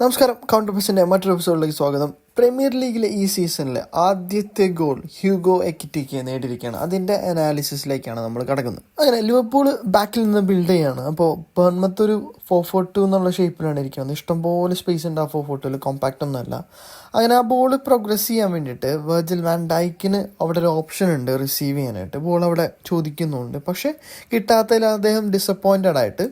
നമസ്കാരം കൗണ്ടർ പസിന്റെ മറ്റൊരു എപ്പിസോഡിലേക്ക് സ്വാഗതം. പ്രീമിയർ ലീഗിലെ ഈ സീസണിലെ ആദ്യത്തെ ഗോൾ ഹ്യൂഗോ എക്കിറ്റിക്ക് നേടിയിരിക്കുകയാണ്. അതിന്റെ അനാലിസിസിലേക്കാണ് നമ്മൾ കിടക്കുന്നത്. അങ്ങനെ ലിവർപൂൾ ബാക്കിൽ നിന്ന് ബിൽഡ് ചെയ്യാണ്. അപ്പോൾ ബേൺമത്ത് ഒരു ഫോർ ഫോർ ടു എന്നുള്ള ഷേപ്പിലാണ് ഇരിക്കുന്നത്. ഇഷ്ടംപോലെ സ്പേസ് ഉണ്ട് ആ ഫോർ ഫോർ ടുവിൽ കോമ്പാക്റ്റ് ഒന്നുമല്ല. അങ്ങനെ ആ ബോൾ പ്രോഗ്രസ് ചെയ്യാൻ വേണ്ടിയിട്ട് വെർജിൽ വാൻ ഡൈക്കിന് അവിടെ ഒരു ഓപ്ഷൻ ഉണ്ട് റിസീവ് ചെയ്യാനായിട്ട്. ബോൾ അവിടെ ചോദിക്കുന്നുണ്ട്. പക്ഷേ കിട്ടാത്തതിൽ അദ്ദേഹം ഡിസപ്പോയിന്റഡ് ആയിട്ട്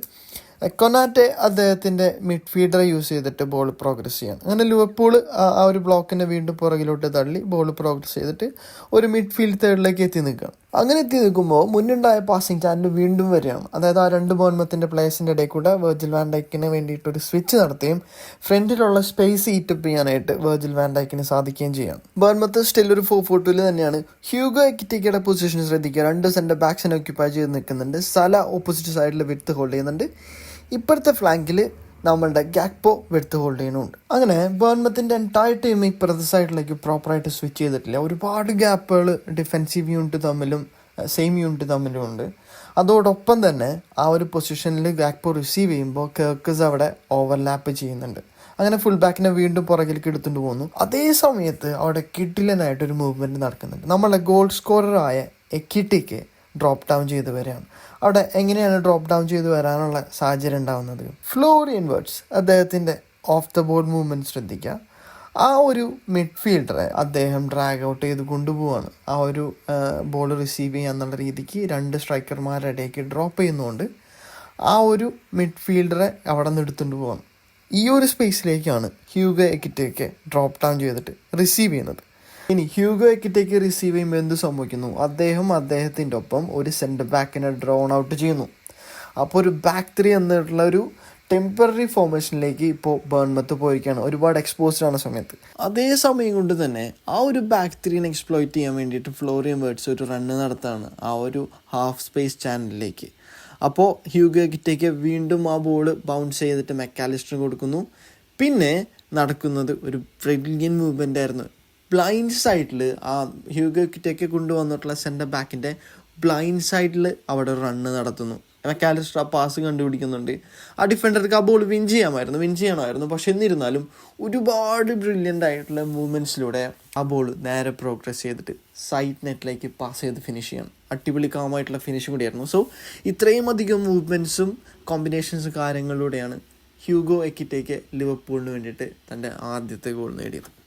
കൊനാറ്റെ അദ്ദേഹത്തിന്റെ മിഡ്ഫീൽഡറെ യൂസ് ചെയ്തിട്ട് ബോൾ പ്രോഗ്രസ് ചെയ്യാണ് അങ്ങനെ ലിവർപൂൾ ആ ആ ഒരു ബ്ലോക്കിനെ വീണ്ടും പുറകിലോട്ട് തള്ളി ബോൾ പ്രോഗ്രസ് ചെയ്തിട്ട് ഒരു മിഡ്ഫീൽഡ് തേർഡിലേക്ക് എത്തി നിൽക്കുകയാണ്. അങ്ങനെ എത്തി നിൽക്കുമ്പോൾ മുന്നുണ്ടായ പാസിംഗ് ചാനൽ വീണ്ടും വരികയാണ്. അതായത് ആ രണ്ട് ബോൺമത്തിന്റെ പ്ലേസിന്റെ ഇടയിൽ കൂടെ വെർജിൽ വാൻഡൈക്കിന് വേണ്ടിയിട്ട് ഒരു സ്വിച്ച് നടത്തുകയും ഫ്രണ്ടിലുള്ള സ്പേസ് ഈറ്റപ്പ് ചെയ്യാനായിട്ട് വെർജിൽ വാൻഡൈക്കിന് സാധിക്കുകയും ചെയ്യാം ബോൺമത്ത് സ്റ്റിൽ ഒരു ഫോർ ഫോർട്ടിൽ തന്നെയാണ്. ഹ്യൂഗോ എക്കിറ്റിക്കയുടെ പൊസിഷൻ ശ്രദ്ധിക്കുക. രണ്ട് സെന്റെ ബാക്സിനെ ഓക്യുപ്പൈ ചെയ്ത് നിൽക്കുന്നുണ്ട്. സല ഓപ്പോസിറ്റ് സൈഡിൽ വിത്ത് ഹോൾഡ് ചെയ്യുന്നുണ്ട്. ഇപ്പോഴത്തെ ഫ്ലാങ്കിൽ നമ്മളുടെ ഗാക്പോ വെടുത്ത് ഹോൾഡ് ചെയ്യുന്നുണ്ട്. അങ്ങനെ ബേൺമത്തിന്റെ എന്റയർ ടീം ഇപ്പുറത്തെ സൈഡിലേക്ക് പ്രോപ്പറായിട്ട് സ്വിച്ച് ചെയ്തിട്ടില്ല. ഒരുപാട് ഗ്യാപ്പുകൾ ഡിഫെൻസീവ് യൂണിറ്റ് തമ്മിലും സെയിം യൂണിറ്റ് തമ്മിലും ഉണ്ട് അതോടൊപ്പം തന്നെ ആ ഒരു പൊസിഷനിൽ ഗാക്പോ റിസീവ് ചെയ്യുമ്പോൾ കേർക്കസ് അവിടെ ഓവർലാപ്പ് ചെയ്യുന്നുണ്ട്. അങ്ങനെ ഫുൾ ബാക്കിനെ വീണ്ടും പുറകിലേക്ക് എടുത്തുകൊണ്ട് പോകുന്നു. അതേ സമയത്ത് അവിടെ കിട്ടിലനായിട്ടൊരു മൂവ്മെന്റ് നടക്കുന്നുണ്ട്. നമ്മളെ ഗോൾ സ്കോററായ എക്കിട്ടിക്ക് ഡ്രോപ്പ് ഡൗൺ ചെയ്ത് വരികയാണ്. അവിടെ എങ്ങനെയാണ് ഡ്രോപ്പ് ഡൗൺ ചെയ്ത് വരാനുള്ള സാഹചര്യം ഉണ്ടാകുന്നത് ഫ്ലോറിയൻ വേർഡ്സ് അദ്ദേഹത്തിന്റെ ഓഫ് ദ ബോൾ മൂവ്മെന്റ് ശ്രദ്ധിക്കുക. ആ ഒരു മിഡ്ഫീൽഡറെ അദ്ദേഹം ഡ്രാഗ് ഔട്ട് ചെയ്ത് കൊണ്ടുപോവാണ്. ആ ഒരു ബോൾ റിസീവ് ചെയ്യുക എന്നുള്ള രീതിക്ക് രണ്ട് സ്ട്രൈക്കർമാരുടെ ഇടയ്ക്ക് ഡ്രോപ്പ് ചെയ്യുന്നതുകൊണ്ട് ആ ഒരു മിഡ്ഫീൽഡറെ അവിടെ നിന്ന് എടുത്തുകൊണ്ട് പോവാണ്. ഈ ഒരു സ്പേസിലേക്കാണ് ഹ്യൂഗ എക്കിറ്റേക്ക് ഡ്രോപ്പ് ഡൗൺ ചെയ്തിട്ട് റിസീവ് ചെയ്യുന്നത്. ഇനി ഹ്യൂഗോ എക്കിറ്റേക്ക് റിസീവ് ചെയ്യുമ്പോൾ എന്ത് സംഭവിക്കുന്നു? അദ്ദേഹം അദ്ദേഹത്തിന്റെ ഒപ്പം ഒരു സെന്റർ ബാക്കിനെ ഡ്രോൺ ഔട്ട് ചെയ്യുന്നു. അപ്പോൾ ഒരു ബാക്ക് ത്രീ എന്നിട്ടുള്ള ഒരു ടെമ്പററി ഫോർമേഷനിലേക്ക് ഇപ്പോൾ ബേൺമത്ത് പോയിരിക്കുകയാണ്. ഒരുപാട് എക്സ്പോസ്ഡ് ആണ് സമയത്ത്. അതേ സമയം കൊണ്ട് തന്നെ ആ ഒരു ബാക്ക് ത്രീനെ എക്സ്പ്ലോയിറ്റ് ചെയ്യാൻ വേണ്ടിയിട്ട് ഫ്ലോറിയൻ വേർഡ്സ് ഒരു റണ്ണ് നടത്താണ് ആ ഒരു ഹാഫ് സ്പേസ് ചാനലിലേക്ക് അപ്പോൾ ഹ്യൂഗോ കിറ്റേക്ക് വീണ്ടും ആ ബോൾ ബൗൺസ് ചെയ്തിട്ട് മെക്കാലിസ്റ്റർ കൊടുക്കുന്നു. പിന്നെ നടക്കുന്നത് ഒരു ബ്രില്യൻ മൂവ്മെന്റ് ആയിരുന്നു. ബ്ലൈൻഡ് സൈഡിൽ ആ ഹ്യൂഗോ കിറ്റേക്ക് കൊണ്ടുവന്നിട്ടുള്ള സെന്റർ ബാക്കിന്റെ ബ്ലൈൻഡ് സൈഡിൽ അവിടെ റണ്ണ് നടത്തുന്നു. മെക്കാലിസ്റ്റർ ആ പാസ് കണ്ടുപിടിക്കുന്നുണ്ട്. ആ ഡിഫൻഡർക്ക് ആ ബോൾ വിൻ ചെയ്യാമായിരുന്നു. വിൻ ചെയ്യണമായിരുന്നു. പക്ഷെ എന്നിരുന്നാലും ഒരുപാട് ബ്രില്യന്റ് ആയിട്ടുള്ള മൂവ്മെന്റ്സിലൂടെ ആ ബോൾ നേരെ പ്രോഗ്രസ് ചെയ്തിട്ട് സൈഡ് നെറ്റിലേക്ക് പാസ് ചെയ്ത് ഫിനിഷ് ചെയ്യണം. അടിപൊളി കാമായിട്ടുള്ള ഫിനിഷും കൂടിയായിരുന്നു. സോ ഇത്രയും അധികം മൂവ്മെന്റ്സും കോമ്പിനേഷൻസും കാര്യങ്ങളിലൂടെയാണ് ഹ്യൂഗോ എക്കിറ്റേക്ക് ലിവർപൂളിന് വേണ്ടിയിട്ട് തന്റെ ആദ്യത്തെ ഗോൾ നേടിയത്.